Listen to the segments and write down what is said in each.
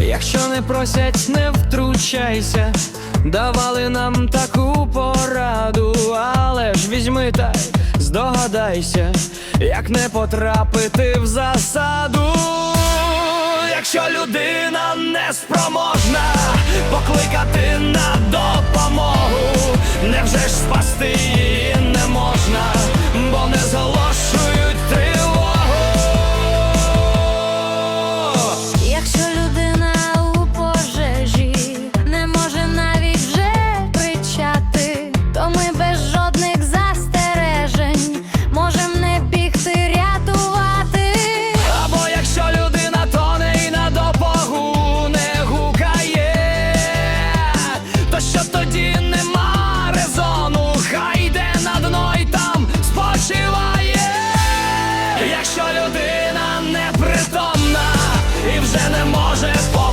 Якщо не просять, не втручайся, давали нам таку пораду, але ж візьми та здогадайся, як не потрапити в засаду. Якщо людина не спроможна покликати на допомогу, невже ж спасти не може попросити,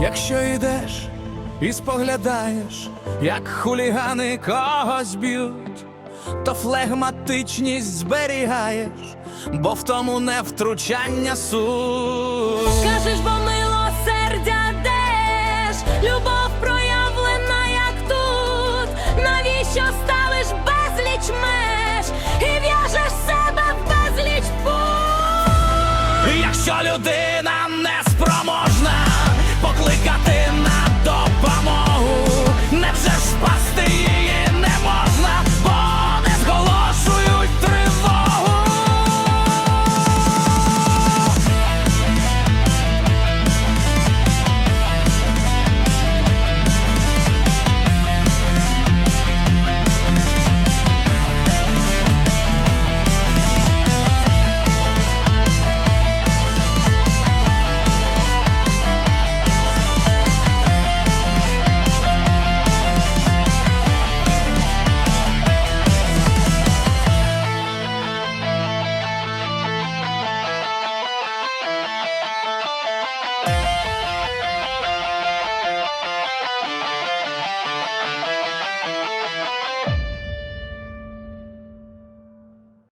Якщо йдеш і споглядаєш, як хулігани когось б'ють, то флегматичність зберігаєш, бо в тому не втручання суть. Скажеш, бо милосердя деш, любов проявлена, як тут. Навіщо ставиш безліч меж і в'яжеш себе в безліч пут? Якщо людина got the